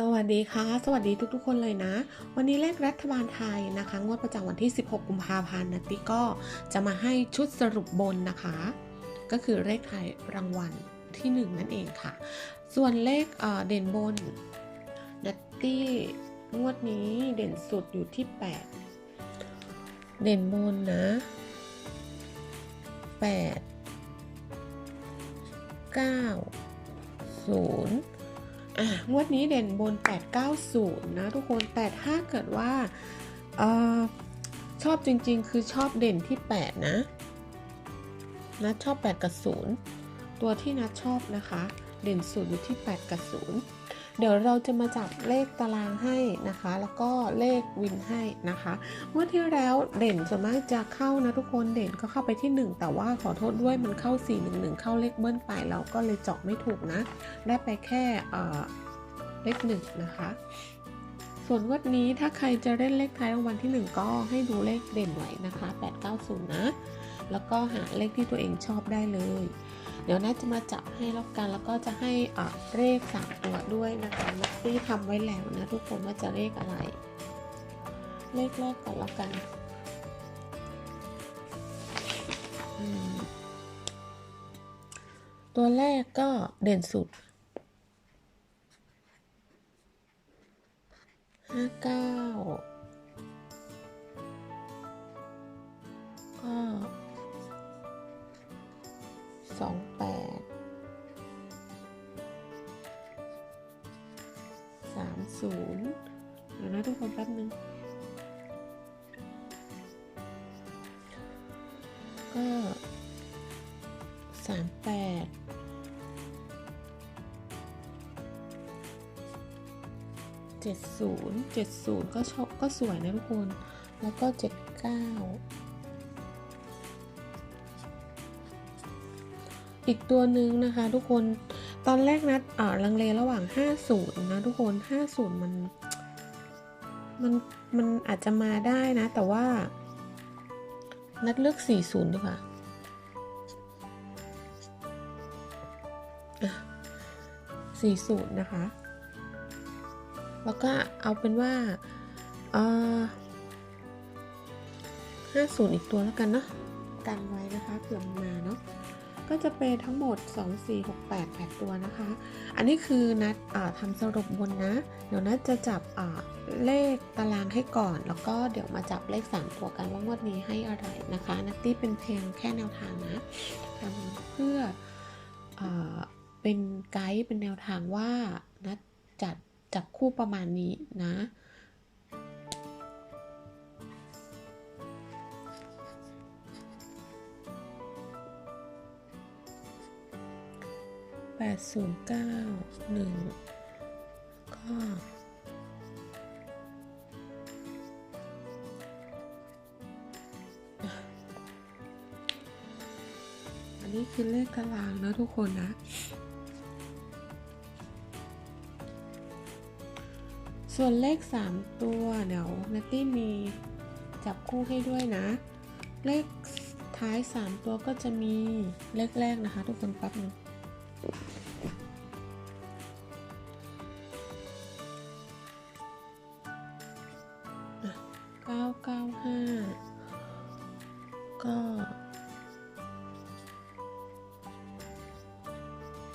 สวัสดีค่ะ สวัสดีทุกๆ คนเลยนะ วันนี้เลขรัฐบาลไทยนะคะ งวดประจำวันที่ 16 กุมภาพันธ์นะติก็จะมาให้ชุดสรุปบนนะคะ ก็คือเลขไทยรางวัลที่ 1 นั่นเองค่ะ ส่วนเลขเเด่นบนนัตตี้งวดนี้เด่นสุดอยู่ที่ 8 เด่นบนนะ 8 9 0 งวดนี้เด่นบน 890 นะทุกคน แต่ถ้าเกิดว่าออชอบจริงๆ คือชอบเด่นที่ 8 นะนัดชอบ 8 กับ 0 ตัวที่นัดชอบนะคะ เด่นสุดอยู่ที่ 8 กับ 0 เดี๋ยวเราจะมาจับเลขตารางให้นะคะ แล้วก็เลขวินให้นะคะเมื่อที่แล้วเด่นส่วนมากจะเข้านะทุกคนเด่นก็เข้าไปที่ 1 แต่ว่าขอโทษด้วยมันเข้า 411 เข้าเลขเบิ้ลไปเราก็เลยเจาะไม่ถูกนะ ได้ไปแค่เออเลขหนึ่งนะคะ ส่วนงวันนี้ถ้าใครจะเล่นเลขท้ายรางวัลที่ 1 ก็ให้ดูเลขเด่นไว้นะคะ 890 นะ แล้วก็หาเลขที่ตัวเองชอบได้เลย เดี๋ยวน่าจะมาจับให้แล้วกัน แล้วก็จะให้อะเลขสามตัวด้วยนะคะนัตตี้ทำไว้แล้วนะ ทุกคนว่าจะเลขอะไร เลขแรกก่อนแล้วกันตัวแรกก็เด่นสุด ห้าเก้าก็สองแปดสามศูนย์เดี๋ยวนะทุกคนแป๊บนึงก็สามแปด เจ็ดศูนย์เจ็ดศูนย์ก็ชอบก็สวยนะทุกคน แล้วก็เจ็ดเก้าอีกตัวหนึ่งนะคะทุกคน ตอนแรกนัดอ่าลังเลระหว่าง 50 นะทุกคน 50 มัน มัน มันอาจจะมาได้นะ แต่ว่า นัดเลือก 40 ดีกว่าอะ40 นะคะ แล้วก็เอาเป็นว่าห้าศูนย์อีกตัวแล้วกันเนาะกันไว้นะคะเผื่อมาเนาะก็จะเป็นทั้งหมด 2 4 6 8 8 ตัวนะคะ อันนี้คือนัดทำสรุปบนนะ เดี๋ยวนัดจะจับเลขตารางให้ก่อน แล้วก็เดี๋ยวมาจับเลข 3 ตัวกันว่างวดนี้ให้อะไรนะคะ นัตตี้เป็นเพลงแค่แนวทางนะทำเพื่ออเป็นไกด์เป็นแนวทางว่านัดจัด จับคู่ประมาณนี้นะ แปดศูนย์เก้าหนึ่งก็อันนี้คือเลขตารางนะทุกคนนะ ส่วนเลข 3 ตัวเดี๋ยวนัตตี้มีจับคู่ให้ด้วยนะ เลขท้าย 3 ตัวก็จะมีเลขแรกนะคะ ทุกคนแป๊บนึงเก้าเก้าห้าก็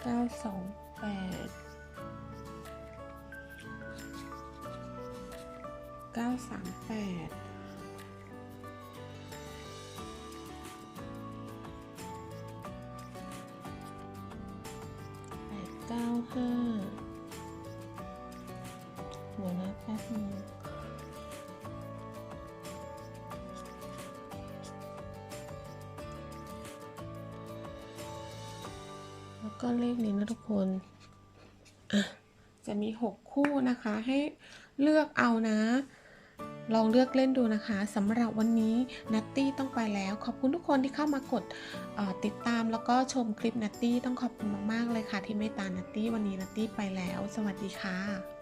เก้าสองแปด เก้าสามแปดแปดเก้าห้าเดี๋ยวนะแป๊บนึงแล้วก็เลขนี้นะทุกคน จะมี 6 คู่นะคะ ให้เลือกเอานะ ลองเลือกเล่นดูนะคะสำหรับวันนี้นัตตี้ต้องไปแล้ว ขอบคุณทุกคนที่เข้ามากดติดตามแล้วก็ชมคลิปนัตตี้ต้องขอบคุณมากๆเลยค่ะที่เมตตานัตตี้วันนี้นัตตี้ไปแล้ว สวัสดีค่ะ